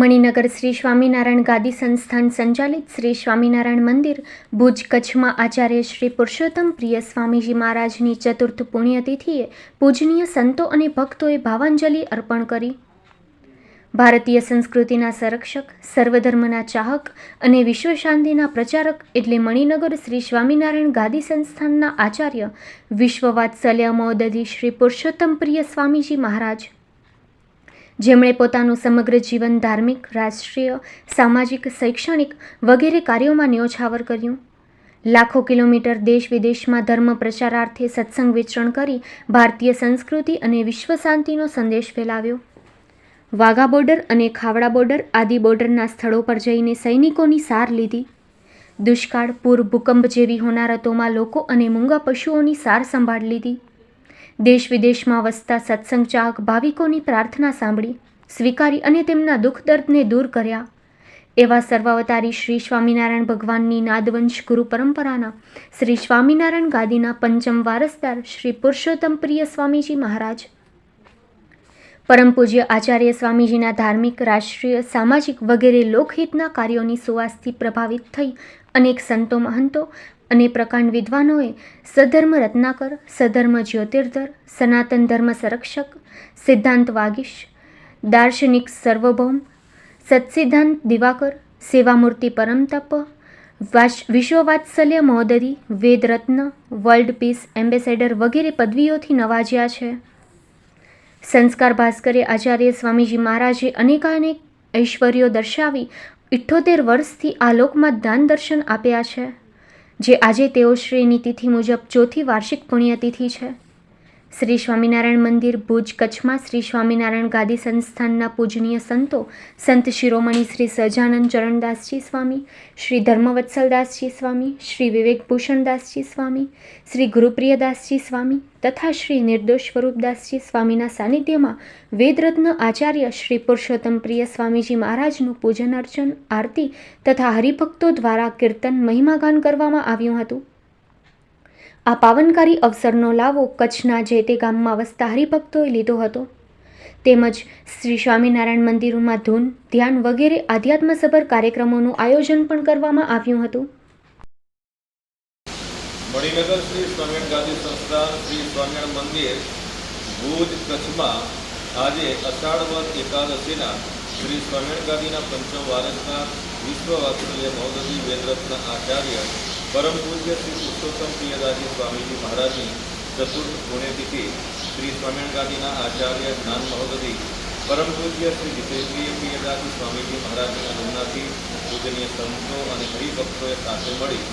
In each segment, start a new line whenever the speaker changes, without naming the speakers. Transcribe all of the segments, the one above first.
મણિનગર શ્રી સ્વામિનારાયણ ગાદી સંસ્થાન સંચાલિત શ્રી સ્વામિનારાયણ મંદિર, ભુજ કચ્છમાં આચાર્ય શ્રી પુરુષોત્તમ પ્રિય સ્વામીજી મહારાજની ચતુર્થ પુણ્યતિથિએ પૂજનીય સંતો અને ભક્તોએ ભાવાંજલિ અર્પણ કરી. ભારતીય સંસ્કૃતિના સંરક્ષક, સર્વધર્મના ચાહક અને વિશ્વ શાંતિના પ્રચારક એટલે મણિનગર શ્રી સ્વામિનારાયણ ગાદી સંસ્થાનના આચાર્ય, વિશ્વવાત્સલ્ય મોદધી શ્રી પુરુષોત્તમ પ્રિય સ્વામીજી મહારાજ. જેમણે પોતાનું સમગ્ર જીવન ધાર્મિક, રાષ્ટ્રીય, સામાજિક, શૈક્ષણિક વગેરે કાર્યોમાં ન્યોછાવર કર્યું. લાખો કિલોમીટર દેશ વિદેશમાં ધર્મ પ્રચારાર્થે સત્સંગ વિચરણ કરી ભારતીય સંસ્કૃતિ અને વિશ્વ શાંતિનો સંદેશ ફેલાવ્યો. વાઘા બોર્ડર અને ખાવડા બોર્ડર આદિ બોર્ડરના સ્થળો પર જઈને સૈનિકોની સાર લીધી. દુષ્કાળ, પૂર, ભૂકંપ જેવી હોનારતોમાં લોકો અને મૂંગા પશુઓની સાર સંભાળ લીધી. દેશ વિદેશમાં વસતા સત્સંગ ચાહક ભાવિકોની પ્રાર્થના સાંભળી, સ્વીકારી અને તેમના દુઃખ દર્દને દૂર કર્યા. એવા સર્વાવતારી શ્રી સ્વામિનારાયણ ભગવાનની નાદવંશ ગુરુ પરંપરાના શ્રી સ્વામિનારાયણ ગાદીના પંચમ વારસદાર શ્રી પુરુષોત્તમ પ્રિય સ્વામીજી મહારાજ. પરમ પૂજ્ય આચાર્ય સ્વામીજીના ધાર્મિક, રાષ્ટ્રીય, સામાજિક વગેરે લોકહિતના કાર્યોની સુવાસથી પ્રભાવિત થઈ અનેક સંતો મહંતો અને પ્રકાંડ વિદ્વાનોએ સધર્મ રત્નાકર, સધર્મ જ્યોતિર્ધર, સનાતન ધર્મ સંરક્ષક, સિદ્ધાંત વાગીશ, દાર્શનિક સર્વભૌમ સત્સિદ્ધાંત દિવાકર, સેવામૂર્તિ પરમતપ વાશ વિશ્વવાત્સલ્ય મહોદરી, વેદરત્ન, વર્લ્ડ પીસ એમ્બેસેડર વગેરે પદવીઓથી નવાજ્યા છે. સંસ્કાર ભાસ્કરે આચાર્ય સ્વામીજી મહારાજે અનેકાનેક ઐશ્વર્યો દર્શાવી ઇઠ્ઠોતેર વર્ષથી આ લોકમાં દાન દર્શન આપ્યા છે. જે આજે તેઓ શ્રીની તિથિ મુજબ ચોથી વાર્ષિક પુણ્યતિથિ છે. શ્રી સ્વામિનારાયણ મંદિર ભુજ કચ્છમાં શ્રી સ્વામિનારાયણ ગાદી સંસ્થાનના પૂજનીય સંતો સંત શિરોમણી શ્રી સહજાનંદ ચરણદાસજી સ્વામી, શ્રી ધર્મવત્સલદાસજી સ્વામી, શ્રી વિવેકભૂષણદાસજી સ્વામી, શ્રી ગુરુપ્રિયદાસજી સ્વામી તથા શ્રી નિર્દોષ સ્વરૂપદાસજી સ્વામીના સાનિધ્યમાં વેદરત્ન આચાર્ય શ્રી પુરુષોત્તમ પ્રિય સ્વામીજી મહારાજનું પૂજન અર્ચન, આરતી તથા હરિભક્તો દ્વારા કીર્તન મહિમાગાન કરવામાં આવ્યું હતું. આ પાવનકારી અવસરનો લાવો કચ્છના જે તે ગામમાં વસતા હરિભક્તોએ લીધો હતો. તેમજ શ્રી સ્વામિનારાયણ મંદિરોમાં ધૂન, ધ્યાન વગેરે આધ્યાત્મસભર કાર્યક્રમોનું આયોજન પણ કરવામાં આવ્યું હતું.
મણિનગર શ્રી સ્વામિનારાયણ ગાંધી સંસ્થાન શ્રી સ્વામિનારાયણ મંદિર, ભુજ કચ્છમાં આજે અષાઢવદ એકાદશીના શ્રી સ્વામિનારાયણ ગાંધીના પંચમ વારસના વિશ્વ વાત્સલ્ય મહોદય વેદરત્ન આચાર્ય પરમ પૂજ્ય શ્રી પુરુષોત્તમ પ્રિયદાસજી સ્વામીજી મહારાજની ચતુર્થ પુણ્યતિથિ શ્રી સ્વામિનારાયણ ગાંધીના આચાર્ય જ્ઞાન મહોદધિ પરમ પૂજ્ય શ્રી જીતેન્દ્રિય પ્રિયદાસજી સ્વામીજી મહારાજના જન્મથી પૂજનીય સંતો અને હરિભક્તોએ સાથે મળી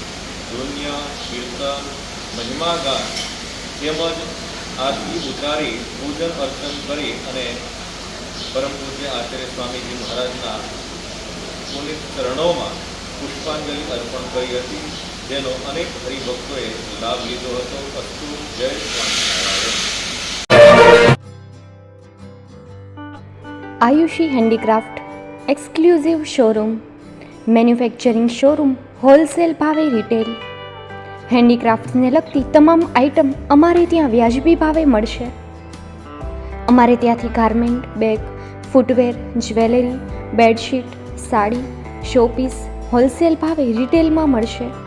ધુન્ય, કીર્તન મહિમા ગાન તેમજ આરતી ઉતારી પૂજન અર્ચન કરી અને પરમ પૂજ્ય આચાર્ય સ્વામીજી મહારાજના પુનિત ચરણોમાં પુષ્પાંજલિ અર્પણ કરી હતી. જેનો અનેક હરિભક્તોએ લાભ લીધો હતો. અસ્તુ, Jay
Ayushi handicraft, exclusive showroom, manufacturing showroom, wholesale ભાવે રિટેલ. હેન્ડીક્રાફ્ટ્સને લગતી તમામ આઇટમ અમારે ત્યાં વ્યાજબી ભાવે મળશે. અમારે ત્યાંથી garment, bag, footwear, jewellery, bedsheet, sari, showpiece wholesale ભાવે રિટેલમાં મળશે.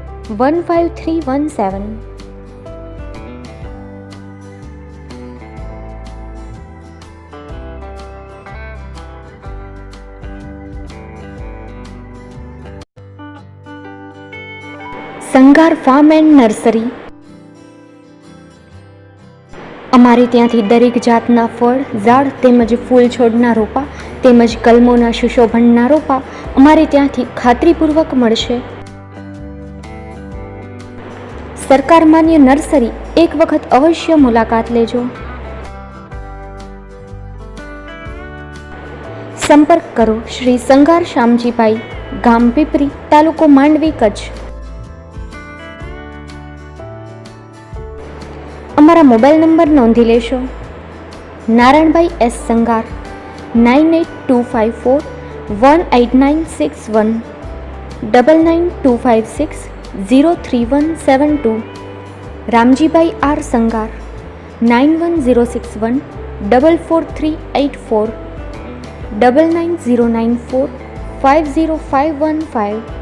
one five three one seven Sangar farm and nursery અમારે ત્યાંથી દરેક જાતના ફળ, ઝાડ તેમજ ફૂલ છોડના રોપા તેમજ કલમોના સુશોભનના રોપા અમારે ત્યાંથી ખાતરીપૂર્વક મળશે. સરકાર માન્ય નર્સરી એક વખત અવશ્ય મુલાકાત લેજો. સંપર્ક કરો શ્રી સંગાર શામજીભાઈ ગામ પીપરી, તાલુકો માંડવી, કચ્છ. અમારા મોબાઈલ નંબર નોંધી લેશો. Narayanbhai S Sangar, nine eight two five four, one eight nine six one, double nine two five six zero three one seven two Ramjibhai R Sangar nine one zero six one double four three eight four double nine zero nine four five zero five one five